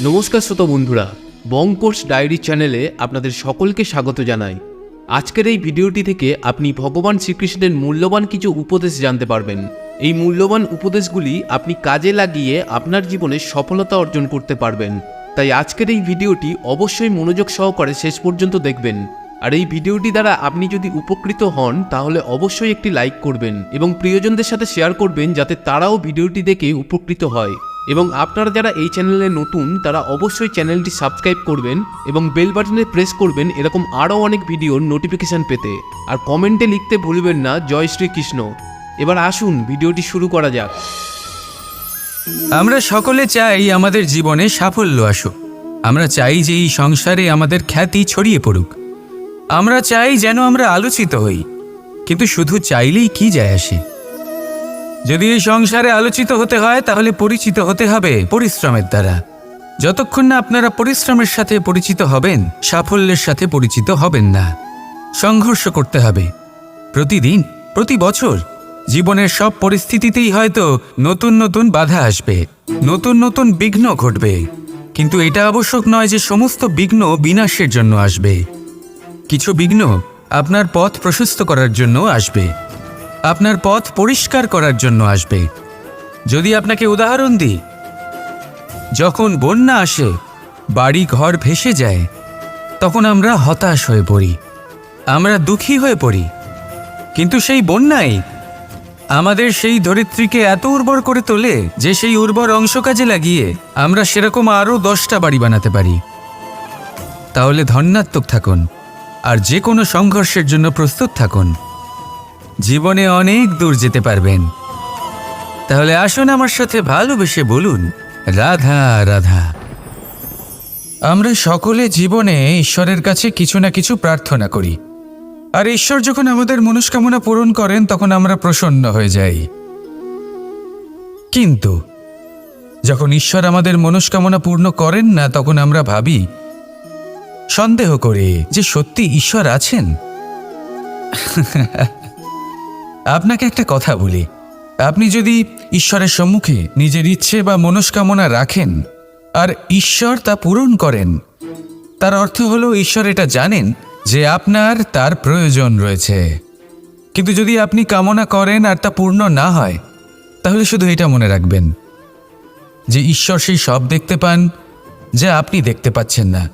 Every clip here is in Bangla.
নমস্কার শ্রোতা বন্ধুরা বঙ্কোর্স ডায়েরি চ্যানেলে আপনাদের সকলকে স্বাগত জানাই। আজকের এই ভিডিওটি থেকে আপনি ভগবান শ্রীকৃষ্ণের মূল্যবান কিছু উপদেশ জানতে পারবেন। এই মূল্যবান উপদেশগুলি আপনি কাজে লাগিয়ে আপনার জীবনে সফলতা অর্জন করতে পারবেন। তাই আজকের এই ভিডিওটি অবশ্যই মনোযোগ সহকারে শেষ পর্যন্ত দেখবেন। আর এই ভিডিওটি দ্বারা আপনি যদি উপকৃত হন, তাহলে অবশ্যই একটি লাইক করবেন এবং প্রিয়জনদের সাথে শেয়ার করবেন যাতে তারাও ভিডিওটি দেখে উপকৃত হয়। এবং আপনারা যারা এই চ্যানেলে নতুন, তারা অবশ্যই চ্যানেলটি সাবস্ক্রাইব করবেন এবং বেল বাটনে প্রেস করবেন এরকম আরও অনেক ভিডিওর নোটিফিকেশান পেতে। আর কমেন্টে লিখতে ভুলবেন না, জয় শ্রীকৃষ্ণ এবার আসুন, ভিডিওটি শুরু করা যাক। আমরা সকলে চাই আমাদের জীবনে সাফল্য আসুক। আমরা চাই যে এই সংসারে আমাদের খ্যাতি ছড়িয়ে পড়ুক। আমরা চাই যেন আমরা আলোচিত হই। কিন্তু শুধু চাইলেই কি যায় আসে? যদি এই সংসারে আলোচিত হতে হয়, তাহলে পরিচিত হতে হবে পরিশ্রমের দ্বারা। যতক্ষণ না আপনারা পরিশ্রমের সাথে পরিচিত হবেন, সাফল্যের সাথে পরিচিত হবেন না। সংঘর্ষ করতে হবে। প্রতিদিন, প্রতি বছর, জীবনের সব পরিস্থিতিতেই হয়তো নতুন নতুন বাধা আসবে, নতুন নতুন বিঘ্ন ঘটবে। কিন্তু এটা আবশ্যক নয় যে সমস্ত বিঘ্ন বিনাশের জন্য আসবে। কিছু বিঘ্ন আপনার পথ প্রশস্ত করার জন্য আসবে। আপনার পথ পরিষ্কার করার জন্য আসবে। যদি আপনাকে উদাহরণ দিই, যখন বন্যা আসে, বাড়ি ঘর ভেসে যায়, তখন আমরা হতাশ হয়ে পড়ি। আমরা দুঃখী হয়ে পড়ি। কিন্তু সেই বন্যায় আমাদের সেই ধরিত্রীকে এত উর্বর করে তোলে যে সেই উর্বর অংশ কাজে লাগিয়ে আমরা সেরকম আরও দশটা বাড়ি বানাতে পারি। তাহলে ধন্যাত্মক থাকুন, আর যে কোনো সংঘর্ষের জন্য প্রস্তুত থাকুন। জীবনে অনেক দূর যেতে পারবেন। তাহলে আসুন আমার সাথে ভালোবেসে বলুন, রাধা রাধা। আমরা সকলে জীবনে ঈশ্বরের কাছে কিছু না কিছু প্রার্থনা করি। আর ঈশ্বর যখন আমাদের মনস্কামনা পূরণ করেন, তখন আমরা প্রসন্ন হয়ে যাই। কিন্তু, যখন ঈশ্বর আমাদের মনস্কামনা পূর্ণ করেন না, তখন আমরা ভাবি, সন্দেহ করে যে সত্যি ঈশ্বর আছেন? আপনাকে একটা কথা বলি। আপনি যদি ঈশ্বরের সম্মুখে নিজের ইচ্ছে বা মনস্কামনা রাখেন, আর ঈশ্বর তা পূরণ করেন, তার অর্থ হলো ঈশ্বর এটা জানেন যে আপনার তার প্রয়োজন রয়েছে। কিন্তু যদি আপনি কামনা করেন আর তা পূর্ণ না হয়, তাহলে শুধু এটা মনে রাখবেন যে ঈশ্বর সেই সব দেখতে পান যা আপনি দেখতে পাচ্ছেন না।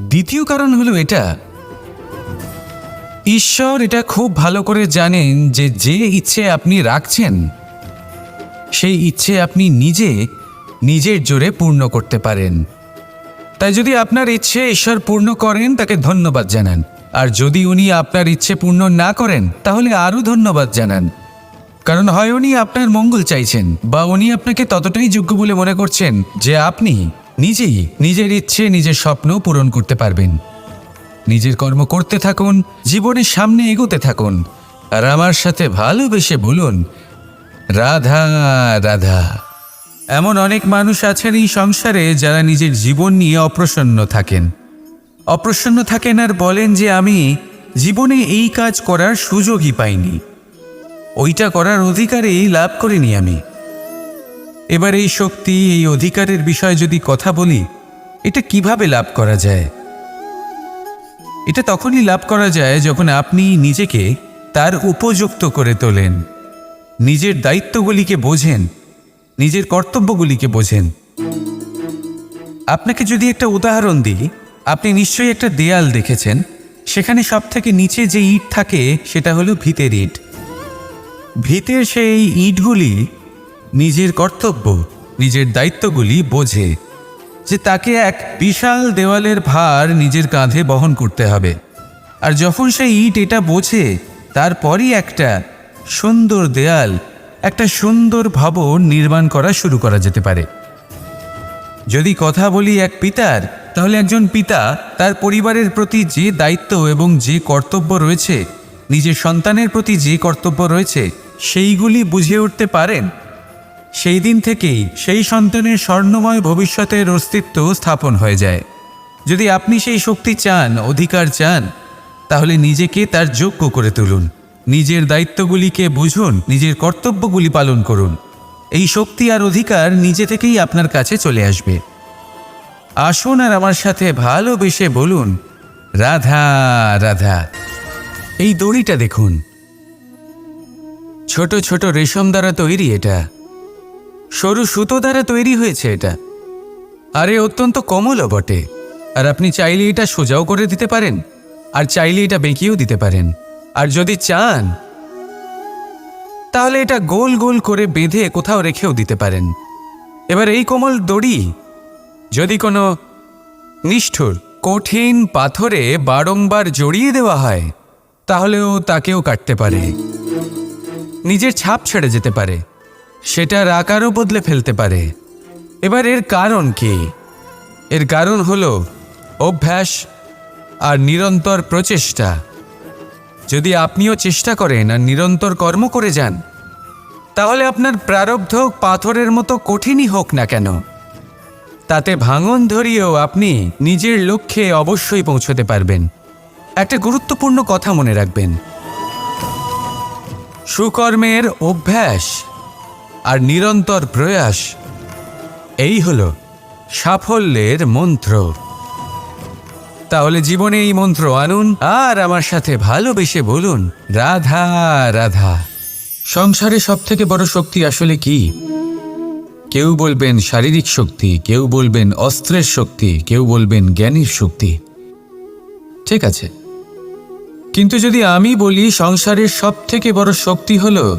দ্বিতীয় কারণ হলো এটা ঈশ্বর এটা খুব ভালো করে জানেন যে যে ইচ্ছে আপনি রাখছেন, সেই ইচ্ছে আপনি নিজে, নিজের জোরে পূর্ণ করতে পারেন। তাই যদি আপনার ইচ্ছে ঈশ্বর পূর্ণ করেন, তাকে ধন্যবাদ জানান। আর যদি উনি আপনার ইচ্ছে পূর্ণ না করেন, তাহলে আরও ধন্যবাদ জানান। কারণ হয় উনি আপনার মঙ্গল চাইছেন, বা উনি আপনাকে ততটাই যোগ্য বলে মনে করছেন যে আপনি নিজেই নিজের ইচ্ছে, নিজের স্বপ্ন পূরণ করতে পারবেন। নিজের কর্ম করতে থাকুন, জীবনের সামনে এগোতে থাকুন, আর আমার সাথে ভালোবেসে বলুন, রাধা রাধা। এমন অনেক মানুষ আছেন এই সংসারে যারা নিজের জীবন নিয়ে অপ্রসন্ন থাকেন। অপ্রসন্ন থাকেন আর বলেন যে আমি জীবনে এই কাজ করার সুযোগই পাইনি। ওইটা করার অধিকারেই লাভ করিনি আমি। এবার এই শক্তি, এই অধিকারের বিষয়ে যদি কথা বলি, এটা কীভাবে লাভ করা যায়? এটা তখনই লাভ করা যায় যখন আপনি নিজেকে তার উপযুক্ত করে তোলেন। নিজের দায়িত্বগুলিকে বোঝেন, নিজের কর্তব্যগুলিকে বোঝেন। আপনাকে যদি একটা উদাহরণ দিই, আপনি নিশ্চয়ই একটা দেয়াল দেখেছেন। সেখানে সব থেকে নিচে যে ইট থাকে, সেটা হলো ভিতের ইট। ভিতের সেই ইটগুলি নিজের কর্তব্য, নিজের দায়িত্বগুলি বোঝে। যে তাকে এক বিশাল দেওয়ালের ভার নিজের কাঁধে বহন করতে হবে। আর যখন সে ইট এটা বোঝে, তারপরই একটা সুন্দর দেয়াল, একটা সুন্দর ভবন নির্মাণ করা শুরু করা যেতে পারে। যদি কথা বলি এক পিতার, তাহলে একজন পিতা তার পরিবারের প্রতি যে দায়িত্ব এবং যে কর্তব্য রয়েছে, নিজের সন্তানের প্রতি যে কর্তব্য রয়েছে, সেইগুলি বুঝে উঠতে পারেন। সেই দিন থেকেই সেই সন্তানের স্বর্ণময় ভবিষ্যতের অস্তিত্ব স্থাপন হয়ে যায়। যদি আপনি সেই শক্তি চান, অধিকার চান, তাহলে নিজেকে তার যোগ্য করে তুলুন। নিজের দায়িত্বগুলিকে বুঝুন, নিজের কর্তব্যগুলি পালন করুন। এই শক্তি আর অধিকার নিজে থেকেই আপনার কাছে চলে আসবে। আসুন আর আমার সাথে ভালোবেসে বলুন, রাধা রাধা। এই দড়িটা দেখুন। ছোট ছোট রেশম দ্বারা তৈরি এটা। সরু সুতো দ্বারা তৈরি হয়েছে এটা। আরে, অত্যন্ত কমলও বটে। আর আপনি চাইলে এটা সোজাও করে দিতে পারেন, আর চাইলে এটা বেঁকিয়েও দিতে পারেন। আর যদি চান, তাহলে এটা গোল গোল করে বেঁধে কোথাও রেখেও দিতে পারেন। এবার এই কোমল দড়ি, যদি কোনো নিষ্ঠুর, কঠিন পাথরে বারংবার জড়িয়ে দেওয়া হয়, তাহলেও তাকেও কাটতে পারে। নিজের ছাপ ছেড়ে যেতে পারে। সেটার আকারও বদলে ফেলতে পারে। এবার এর কারণ কি? এর কারণ হলো অভ্যাস আর নিরন্তর প্রচেষ্টা। যদি আপনিও চেষ্টা করেন আর নিরন্তর কর্ম করে যান, তাহলে আপনার প্রারব্ধ পাথরের মতো কঠিনই হোক না কেন। তাতে ভাঙন ধরিয়েও আপনি নিজের লক্ষ্যে অবশ্যই পৌঁছতে পারবেন। একটা গুরুত্বপূর্ণ কথা মনে রাখবেন। সুকর্মের অভ্যাস আর নিরন্তর প্রয়াস, এই হল সাফল্যের মন্ত্র। তাহলে জীবনে এই মন্ত্র আনুন, আর আমার সাথে ভালোবেসে বলুন, রাধা রাধা। সংসারে সব থেকে বড় শক্তি আসলে কি? কেউ বলবেন শারীরিক শক্তি, কেউ বলবেন অস্ত্রের শক্তি, কেউ বলবেন জ্ঞানীর শক্তি। ঠিক আছে। কিন্তু যদি আমি বলি সংসারের সব থেকে বড় শক্তি হল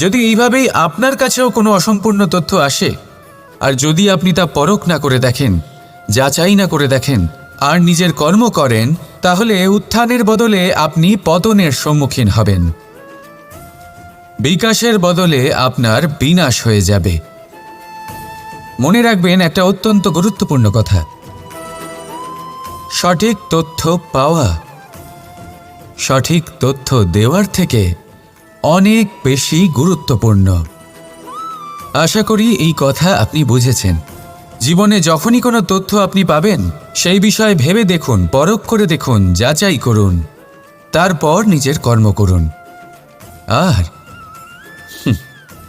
যদি এইভাবেই আপনার কাছেও কোনো অসম্পূর্ণ তথ্য আসে, আর যদি আপনি তা পরখ না করে দেখেন, যাচাই না করে দেখেন, আর নিজের কর্ম করেন, তাহলে উত্থানের বদলে আপনি পতনের সম্মুখীন হবেন। বিকাশের বদলে আপনার বিনাশ হয়ে যাবে। মনে রাখবেন, একটা অত্যন্ত গুরুত্বপূর্ণ কথা। সঠিক তথ্য পাওয়া, সঠিক তথ্য দেওয়ার থেকে অনেক বেশি গুরুত্বপূর্ণ। আশা করি এই কথা আপনি বুঝেছেন। জীবনে যখনই কোনো তথ্য আপনি পাবেন, সেই বিষয়ে ভেবে দেখুন, পরখ করে দেখুন, যাচাই করুন। তারপর নিজের কর্ম করুন। আর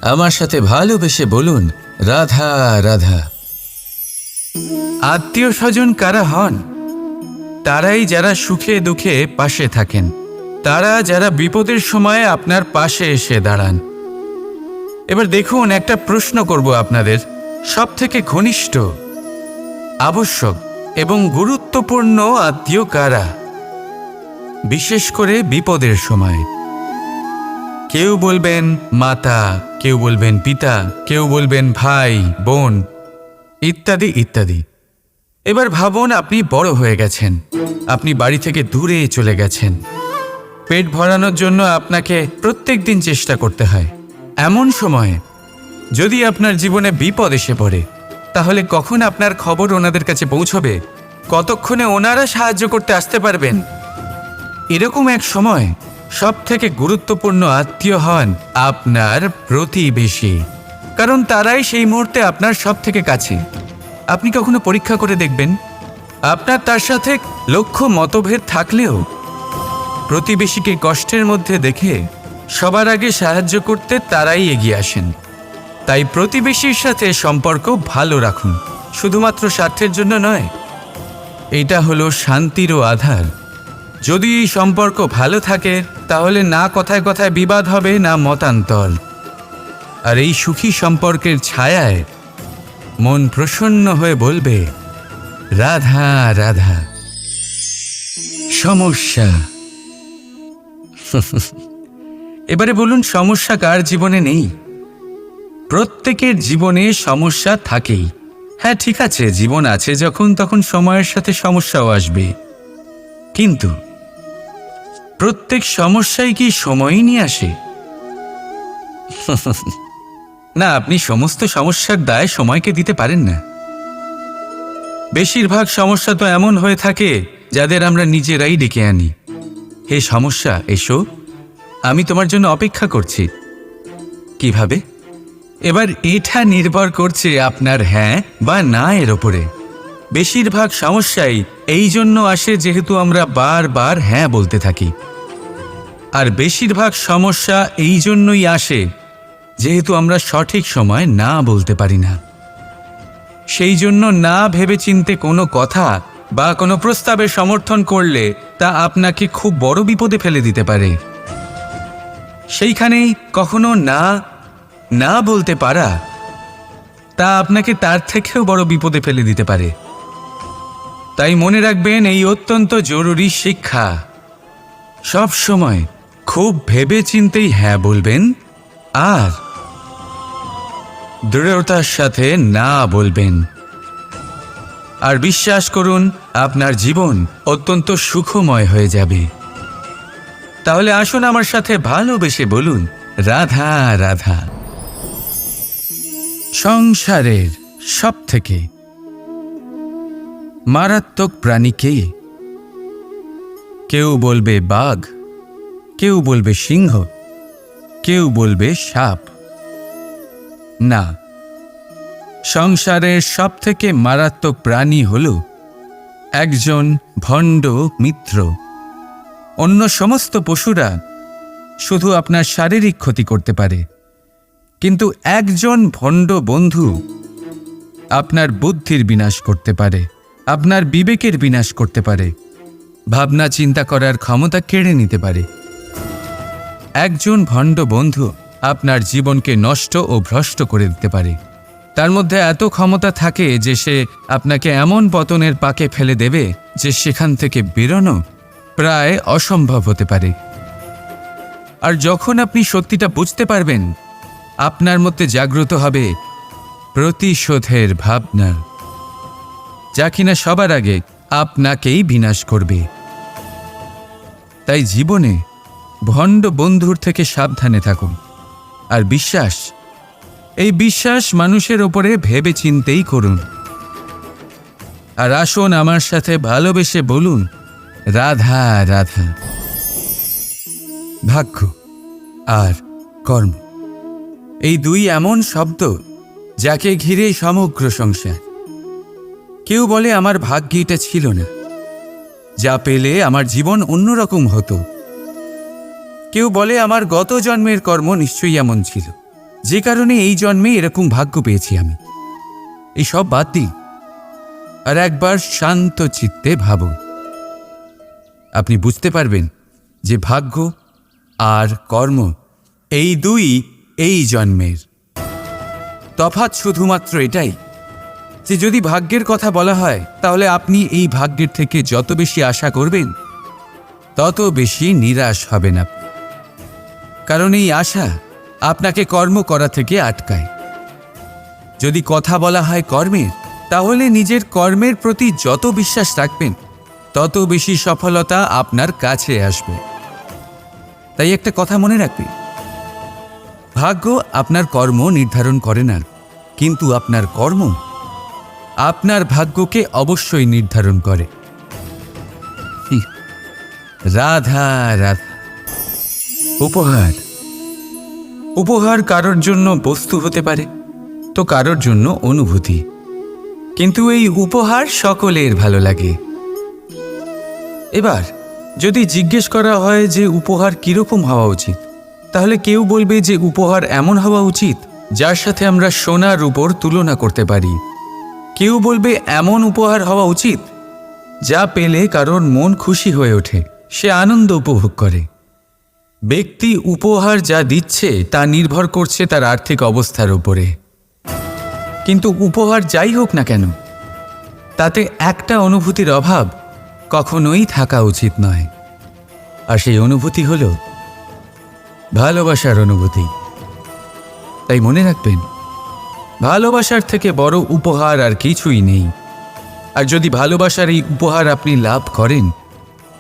আমার সাথে ভালোবেসে বলুন, রাধা রাধা। আত্মীয় স্বজন কারা হন? তারাই যারা সুখে দুঃখে পাশে থাকেন। তারা যারা বিপদের সময় আপনার পাশে এসে দাঁড়ান। এবার দেখুন, একটা প্রশ্ন করব আপনাদের। সব থেকে ঘনিষ্ঠ, আবশ্যক এবং গুরুত্বপূর্ণ আত্মীয় কারা? বিশেষ করে বিপদের সময়। কেউ বলবেন মাতা, কেউ বলবেন পিতা, কেউ বলবেন ভাই, বোন, ইত্যাদি ইত্যাদি। এবার ভাবুন, আপনি বড় হয়ে গেছেন। আপনি বাড়ি থেকে দূরে চলে গেছেন। পেট ভরানোর জন্য আপনাকে প্রত্যেক দিন চেষ্টা করতে হয়। এমন সময়ে যদি আপনার জীবনে বিপদ এসে পড়ে, তাহলে কখন আপনার খবর ওনাদের কাছে পৌঁছবে? কতক্ষণে ওনারা সাহায্য করতে আসতে পারবেন? এরকম এক সময় সব থেকে গুরুত্বপূর্ণ আত্মীয় হন আপনার প্রতিবেশী। কারণ তারাই সেই মুহূর্তে আপনার সব থেকে কাছে। আপনি কখনো পরীক্ষা করে দেখবেন? আপনার তার সাথে লক্ষ্য মতভেদ থাকলেও প্রতিবেশীকে কষ্টের মধ্যে দেখে সবার আগে সাহায্য করতে তারাই এগিয়ে আসেন। তাই প্রতিবেশীর সাথে সম্পর্ক ভালো রাখুন, শুধুমাত্র স্বার্থের জন্য নয়। এটা হলো শান্তিরও আধার। যদি এই সম্পর্ক ভালো থাকে, তাহলে না কথায় কথায় বিবাদ হবে, না মতান্তর। আর এই সুখী সম্পর্কের ছায়ায় মন প্রসন্ন হয়ে বলবে, রাধা রাধা, সমস্যা। এবারে বলুন, সমস্যা কার জীবনে নেই? প্রত্যেকের জীবনে সমস্যা থাকেই। হ্যাঁ ঠিক আছে, জীবন আছে যখন, তখন সময়ের সাথে সমস্যাও আসবে। কিন্তু প্রত্যেক সমস্যাই কি সময়ই নিয়ে আসে? না, আপনি সমস্ত সমস্যার দায় সময়কে দিতে পারেন না। বেশিরভাগ সমস্যা তো এমন হয়ে থাকে, যাদের আমরা নিজেরাই ডেকে আনি। হে সমস্যা, এসো। আমি তোমার জন্য অপেক্ষা করছি। কীভাবে? এবার এটা নির্ভর করছে আপনার হ্যাঁ বা না এর ওপরে। বেশিরভাগ সমস্যাই এই জন্য আসে যেহেতু আমরা বারবার হ্যাঁ বলতে থাকি। আর বেশিরভাগ সমস্যা এই জন্যই আসে যেহেতু আমরা সঠিক সময় না বলতে পারি না। সেই জন্য না ভেবেচিন্তে কোনো কথা বা কোনো প্রস্তাবে সমর্থন করলে তা আপনাকে খুব বড় বিপদে ফেলে দিতে পারে। সেইখানেই কখনো না না বলতে পারা, তা আপনাকে তার থেকেও বড় বিপদে ফেলে দিতে পারে। তাই মনে রাখবেন, এই অত্যন্ত জরুরি শিক্ষা। সব সময় খুব ভেবে চিন্তেই হ্যাঁ বলবেন, আর দৃঢ়তার সাথে না বলবেন। আর বিশ্বাস করুন, আপনার জীবন অত্যন্ত সুখময় হয়ে যাবে। তাহলে আসুন আমার সাথে ভালোবেসে বলুন, রাধা রাধা। সংসারের সব থেকে মারাত্মক প্রাণী কে? কেউ বলবে বাঘ, কেউ বলবে সিংহ, কেউ বলবে সাপ। না সংসারের সব থেকে মারাত্মক প্রাণী হল একজন ভণ্ড মিত্র। অন্য সমস্ত পশুরা শুধু আপনার শারীরিক ক্ষতি করতে পারে। কিন্তু একজন ভণ্ড বন্ধু আপনার বুদ্ধির বিনাশ করতে পারে, আপনার বিবেকের বিনাশ করতে পারে, ভাবনা চিন্তা করার ক্ষমতা কেড়ে নিতে পারে। একজন ভণ্ড বন্ধু আপনার জীবনকে নষ্ট ও ভ্রষ্ট করে দিতে পারে। তার মধ্যে এত ক্ষমতা থাকে যে সে আপনাকে এমন পতনের পাকে ফেলে দেবে যে সেখান থেকে বেরোনো প্রায় অসম্ভব হতে পারে। আর যখন আপনি সত্যিটা বুঝতে পারবেন, আপনার মধ্যে জাগ্রত হবে প্রতিশোধের ভাবনা, যা কিনা সবার আগে আপনাকেই বিনাশ করবে। তাই জীবনে ভণ্ড বন্ধুর থেকে সাবধানে থাকুন আর বিশ্বাস এই বিশ্বাস মানুষের ওপরে ভেবে চিন্তেই করুন। আর আসুন আমার সাথে ভালোবেসে বলুন, রাধা রাধা। ভাগ্য আর কর্ম। এই দুই এমন শব্দ যাকে ঘিরে সমগ্র সংসার। কেউ বলে, আমার ভাগ্যে এটা ছিল না। যা পেলে আমার জীবন অন্যরকম হতো। কেউ বলে, আমার গত জন্মের কর্ম নিশ্চয়ই এমন ছিল। যে কারণে এই জন্মে এরকম ভাগ্য পেয়েছি আমি। এই সব বাদ দিন। আর একবার শান্ত চিত্তে ভাবুন। আপনি বুঝতে পারবেন যে ভাগ্য আর কর্ম এই দুই এই জন্মের। তফাৎ শুধুমাত্র এটাই যে যদি ভাগ্যের কথা বলা হয়, তাহলে আপনি এই ভাগ্যের থেকে যত বেশি আশা করবেন, তত বেশি নিরাশ হবেন আপনি। কারণ এই আশা আপনাকে কর্ম করা থেকে আটকায়। যদি কথা বলা হয় কর্মের তাহলে নিজের কর্মের প্রতি যত বিশ্বাস রাখবেন, তত বেশি সফলতা আপনার কাছে আসবে। তাই একটা কথা মনে রাখবে। ভাগ্য আপনার কর্ম নির্ধারণ করে না, কিন্তু আপনার কর্ম আপনার ভাগ্যকে অবশ্যই নির্ধারণ করে। রাধা রাধা। উপহার। উপহার কারোর জন্য বস্তু হতে পারে, তো কারোর জন্য অনুভূতি। কিন্তু এই উপহার সকলের ভালো লাগে। এবার, যদি জিজ্ঞেস করা হয় যে উপহার কীরকম হওয়া উচিত, তাহলে কেউ বলবে যে উপহার এমন হওয়া উচিত, যার সাথে আমরা সোনার উপর তুলনা করতে পারি। কেউ বলবে এমন উপহার হওয়া উচিত, যা পেলে কারোর মন খুশি হয়ে ওঠে, সে আনন্দ উপভোগ করে। ব্যক্তি উপহার যা দিচ্ছে তা নির্ভর করছে তার আর্থিক অবস্থার উপরে। কিন্তু উপহার যাই হোক না কেন, তাতে একটা অনুভূতির অভাব কখনোই থাকা উচিত নয়। আর সেই অনুভূতি হল ভালোবাসার অনুভূতি। তাই মনে রাখবেন, ভালোবাসার থেকে বড় উপহার আর কিছুই নেই। আর যদি ভালোবাসার এই উপহার আপনি লাভ করেন,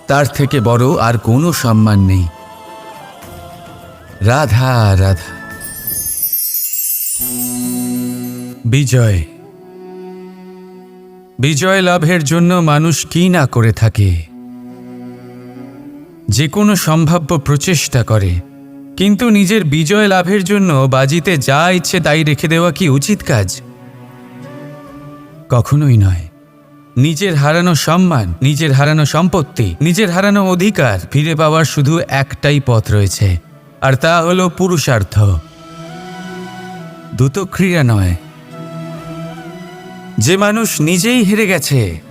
তার থেকে বড় আর কোনো সম্মান নেই। রাধা রাধা। বিজয়। বিজয় লাভের জন্য মানুষ কি না করে থাকে? যে কোনো সম্ভাব্য প্রচেষ্টা করে। কিন্তু নিজের বিজয় লাভের জন্য বাজিতে যা ইচ্ছে তাই রেখে দেওয়া কি উচিত কাজ? কখনোই নয়। নিজের হারানো সম্মান, নিজের হারানো সম্পত্তি, নিজের হারানো অধিকার ফিরে পাওয়ার শুধু একটাই পথ রয়েছে। আর তা হলো পুরুষার্থ। দ্রুতক্রিয়া নয়। যে মানুষ নিজেই হেরে গেছে,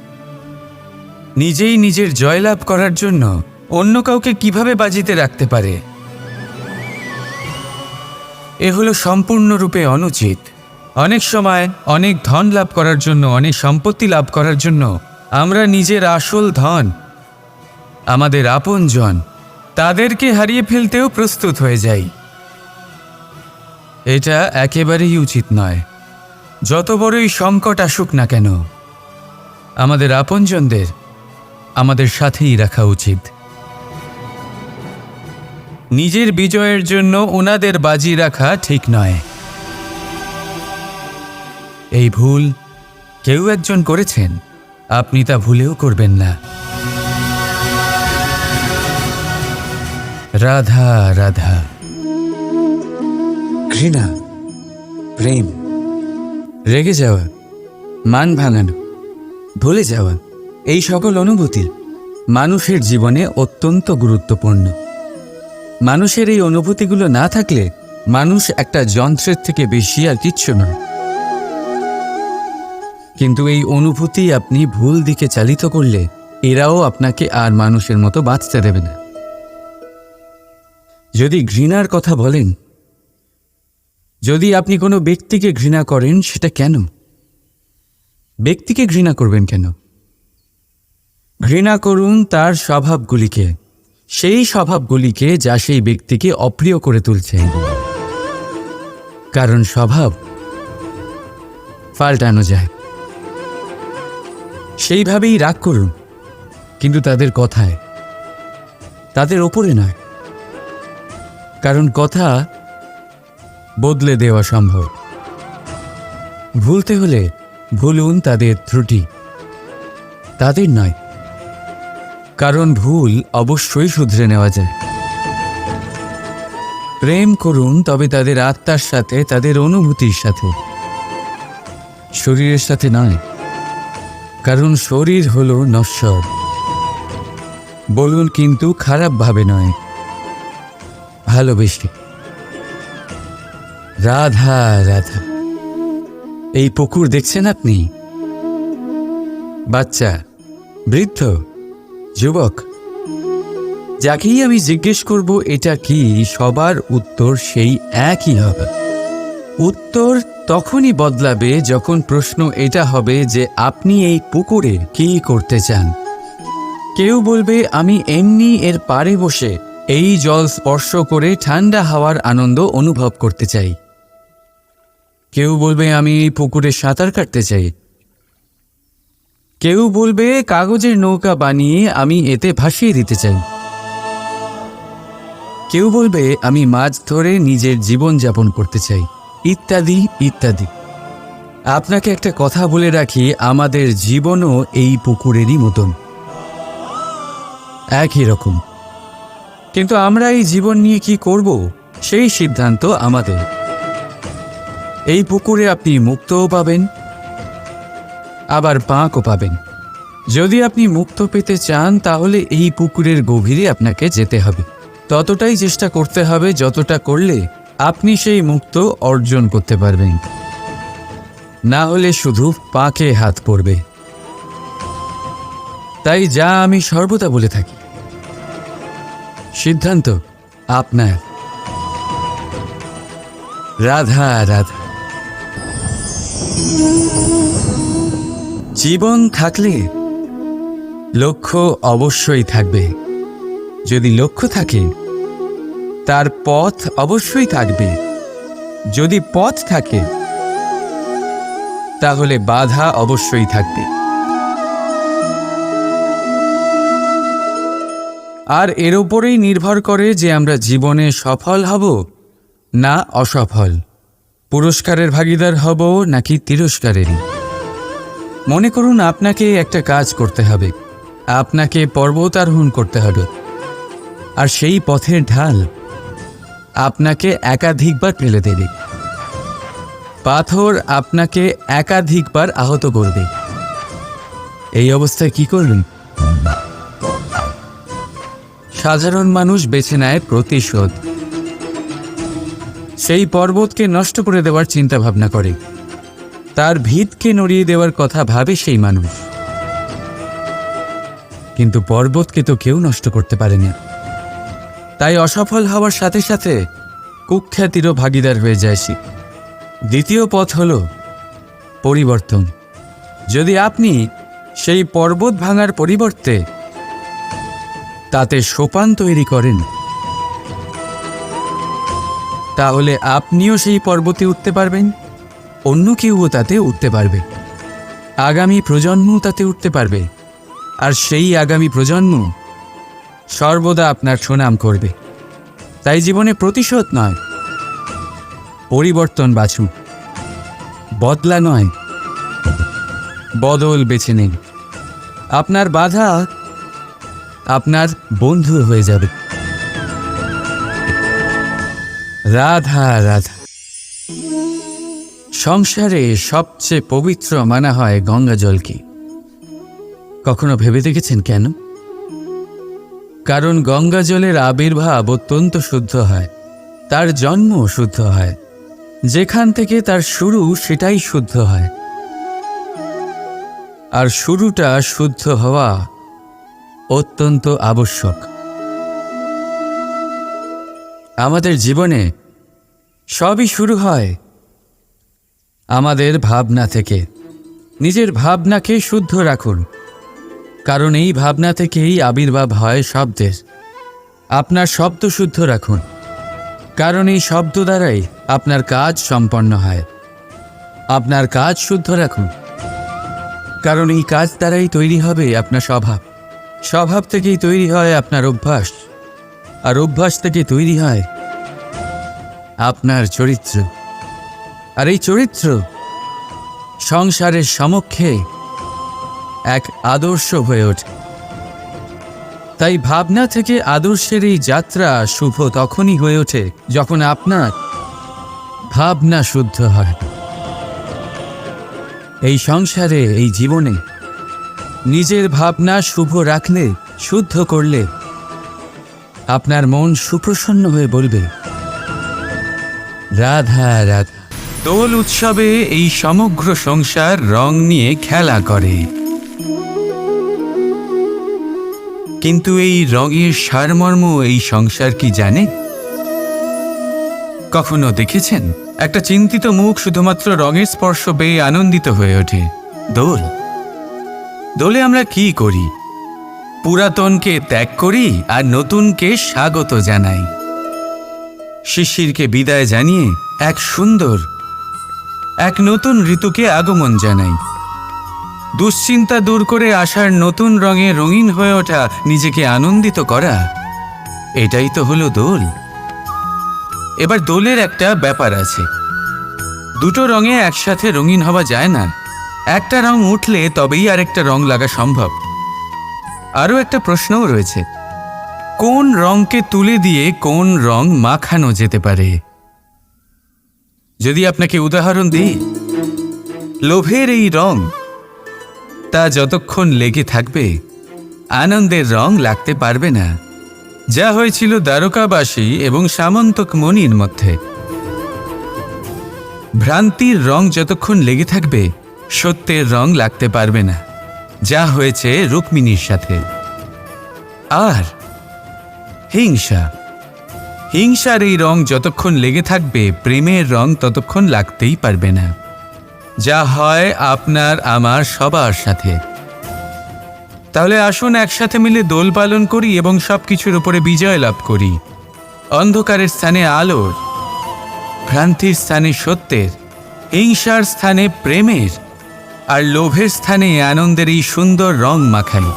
নিজেই নিজের জয়লাভ করার জন্য অন্য কাউকে কীভাবে বাজিতে রাখতে পারে? এ হলো সম্পূর্ণরূপে অনুচিত। অনেক সময় অনেক ধন লাভ করার জন্য, অনেক সম্পত্তি লাভ করার জন্য আমরা নিজের আসল ধন, আমাদের আপনজন তাদেরকে হারিয়ে ফেলতেও প্রস্তুত হয়ে যাই। এটা একেবারেই উচিত নয়। যত বড়ই সংকট আসুক না কেন, আমাদের আপনজনদের আমাদের সাথেই রাখা উচিত। নিজের বিজয়ের জন্য ওনাদের বাজি রাখা ঠিক নয়। এই ভুল কেউ একজন করেছেন, আপনি তা ভুলেও করবেন না। রাধা রাধা। ঘৃণা প্রেম। রেগে যাওয়া মান ভাঙানো ভুলে যাওয়া এই সকল অনুভূতি মানুষের জীবনে অত্যন্ত গুরুত্বপূর্ণ। মানুষের এই অনুভূতিগুলো না থাকলে মানুষ একটা যন্ত্রের থেকে বেশি আর কিচ্ছু নয়। কিন্তু এই অনুভূতি আপনি ভুল দিকে চালিত করলে এরাও আপনাকে আর মানুষের মতো বাঁচতে দেবে না। যদি ঘৃণার কথা বলেন, যদি আপনি কোনো ব্যক্তিকে ঘৃণা করেন, সেটা কেন? ব্যক্তিকে ঘৃণা করবেন কেন? ঘৃণা করুন তার স্বভাবগুলিকে, সেই স্বভাবগুলিকে যা সেই ব্যক্তিকে অপ্রিয় করে তুলছে। কারণ স্বভাব পাল্টানো যায়। সেইভাবেই রাগ করুন, কিন্তু তাদের কথায়, তাদের ওপরে নয়। কারণ কথা বদলে দেওয়া সম্ভব। ভুলতে হলে ভুলুন তাদের ত্রুটি। তাদের নয়। কারণ ভুল অবশ্যই শুধরে নেওয়া যায়। প্রেম করুন, তবে তাদের আত্মার সাথে, তাদের অনুভূতির সাথে। শরীরের সাথে নয়। কারণ শরীর হলো নশ্বর। বলুন কিন্তু খারাপভাবে নয়। ভালোবেসে। রাধা রাধা। এই পুকুর দেখছেন আপনি? বাচ্চা, বৃদ্ধ, যুবক। যাকেই আমি জিজ্ঞেস করব, এটা কি সবার উত্তর সেই একই হবে? উত্তর তখনই বদলাবে যখন প্রশ্ন এটা হবে যে আপনি এই পুকুরে কি করতে চান? কেউ বলবে, আমি এমনি এর পাড়ে বসে এই জল স্পর্শ করে ঠান্ডা হাওয়ার আনন্দ অনুভব করতে চাই। কেউ বলবে, আমি এই পুকুরে সাঁতার কাটতে চাই। কেউ বলবে, কাগজের নৌকা বানিয়ে আমি এতে ভাসিয়ে দিতে চাই। কেউ বলবে, আমি মাছ ধরে নিজের জীবন যাপন করতে চাই। ইত্যাদি ইত্যাদি। আপনাকে একটা কথা বলে রাখি, আমাদের জীবনও এই পুকুরেরই মতন। একই রকম। কিন্তু আমরা এই জীবন নিয়ে কি করব? সেই সিদ্ধান্ত আমাদের। এই পুকুরে আপনি মুক্তও পাবেন, আবার পাঁকও পাবেন। যদি আপনি মুক্ত পেতে চান, তাহলে এই পুকুরের গভীরে আপনাকে যেতে হবে। ততটাই চেষ্টা করতে হবে, যতটা করলে আপনি সেই মুক্ত অর্জন করতে পারবেন। না হলে শুধু পাকে হাত পড়বে। তাই যা আমি সর্বদা বলে থাকি সিদ্ধান্ত আপনার। রাধা রাধা। জীবন থাকলে লক্ষ্য অবশ্যই থাকবে। যদি লক্ষ্য থাকে, তার পথ অবশ্যই থাকবে। যদি পথ থাকে, তাহলে বাধা অবশ্যই থাকবে। আর এর ওপরেই নির্ভর করে যে আমরা জীবনে সফল হব না অসফল। পুরস্কারের ভাগিদার হব নাকি তিরস্কারেরই। মনে করুন আপনাকে একটা কাজ করতে হবে। আপনাকে পর্বতারোহণ করতে হবে। আর সেই পথের ঢাল আপনাকে একাধিকবার ফেলে দেবে। পাথর আপনাকে একাধিকবার আহত করবে। এই অবস্থায় কি করবেন? সাধারণ মানুষ বেছে নেয় প্রতিশোধ। সেই পর্বতকে নষ্ট করে দেওয়ার চিন্তা ভাবনা করে। তার ভিতকে নড়িয়ে দেওয়ার কথা ভাবে সেই মানুষ। কিন্তু পর্বতকে তো কেউ নষ্ট করতে পারে না। তাই অসফল হওয়ার সাথে সাথে কুখ্যাতিরও ভাগিদার হয়ে যায় সে। দ্বিতীয় পথ হল পরিবর্তন। যদি আপনি সেই পর্বত ভাঙার পরিবর্তে তাতে সোপান তৈরি করেন। তাহলে আপনিও সেই পর্বতে উঠতে পারবেন, অন্য কেউও তাতে উঠতে পারবে। আগামী প্রজন্মও তাতে উঠতে পারবে, আর সেই আগামী প্রজন্ম সর্বদা আপনার সুনাম করবে। তাই জীবনে প্রতিশোধ নয়, পরিবর্তন বাছুন, বদলা নয়, বদল বেছে নিন। আপনার বাধা আপনার বন্ধু হয়ে যাবে। রাধা রাধা। সংসারে সবচেয়ে পবিত্র মানা হয় গঙ্গা জলকে কখনো ভেবে দেখেছেন কেন? কারণ গঙ্গা জলের আবির্ভাব অত্যন্ত শুদ্ধ হয়, তার জন্ম শুদ্ধ হয়। যেখান থেকে তার শুরু সেটাই শুদ্ধ হয়। আর শুরুটা শুদ্ধ হওয়া অত্যন্ত আবশ্যক। আমাদের জীবনে সবই শুরু হয় আমাদের ভাবনা থেকে। নিজের ভাবনাকে শুদ্ধ রাখুন। কারণ এই ভাবনা থেকেই আবির্ভাব হয় শব্দের। আপনার শব্দ শুদ্ধ রাখুন। কারণ এই শব্দ দ্বারাই আপনার কাজ সম্পন্ন হয়। আপনার কাজ শুদ্ধ রাখুন। কারণ এই কাজ দ্বারাই তৈরি হবে আপনার স্বভাব। স্বভাব থেকেই তৈরি হয় আপনার অভ্যাস। আর অভ্যাস থেকে তৈরি হয় আপনার চরিত্র। আর এই চরিত্র সংসারের সমক্ষে এক আদর্শ হয়ে ওঠে। তাই ভাবনা থেকে আদর্শের এই যাত্রা শুভ তখনই হয়ে ওঠে যখন আপনার ভাবনা শুদ্ধ হয়। এই সংসারে, এই জীবনে নিজের ভাবনা শুভ রাখলে, শুদ্ধ করলে। আপনার মন সুপ্রসন্ন হয়ে বলবে, রাধা রাধা। দোল উৎসবে এই সমগ্র সংসার রং নিয়ে খেলা করে। কিন্তু এই রঙের সারমর্ম এই সংসার কি জানে? কখনো দেখেছেন? একটা চিন্তিত মুখ শুধুমাত্র রঙের স্পর্শ পেয়ে আনন্দিত হয়ে ওঠে। দোল দোলে আমরা কি করি? পুরাতনকে ত্যাগ করি আর নতুনকে স্বাগত জানাই। শিশিরকে বিদায় জানিয়ে এক সুন্দর, এক নতুন ঋতুকে আগমন জানাই। দুশ্চিন্তা দূর করে আসার নতুন রঙে রঙিন হয়ে ওঠা নিজেকে আনন্দিত করা, এটাই তো হলো দোল। এবার দোলের একটা ব্যাপার আছে। দুটো রঙে একসাথে রঙিন হওয়া যায় না। একটা রং উঠলে তবেই আরেকটা রং লাগা সম্ভব। আরও একটা প্রশ্নও রয়েছে। কোন রংকে তুলে দিয়ে কোন রং মাখানো যেতে পারে? যদি আপনাকে উদাহরণ দিই, লোভের এই রং, তা যতক্ষণ লেগে থাকবে, আনন্দের রং লাগতে পারবে না। যা হয়েছিল দ্বারকাবাসী এবং সামন্তক মণির মধ্যে। ভ্রান্তির রং যতক্ষণ লেগে থাকবে সত্যের রং লাগতে পারবে না। যা হয়েছে রুক্মিণীর সাথে। আর হিংসা। হিংসার এই রং যতক্ষণ লেগে থাকবে, প্রেমের রং ততক্ষণ লাগতেই পারবে না। যা হয় আপনার, আমার, সবার সাথে। তাহলে আসুন একসাথে মিলে দোল পালন করি এবং সব কিছুর উপরে বিজয় লাভ করি। অন্ধকারের স্থানে আলোর, ভ্রান্তির স্থানে সত্যের, হিংসার স্থানে প্রেমের। আর লোভের স্থানে আনন্দের এই সুন্দর রং মাখাই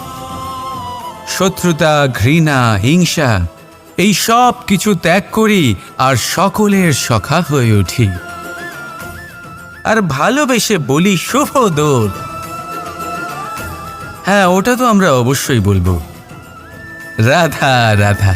শত্রুতা, ঘৃণা, হিংসা, এই সব কিছু ত্যাগ করি আর সকলের সখা হয়ে উঠি। আর ভালোবেসে বলি শুভ দোল। হ্যাঁ ওটা তো আমরা অবশ্যই বলব। রাধা রাধা।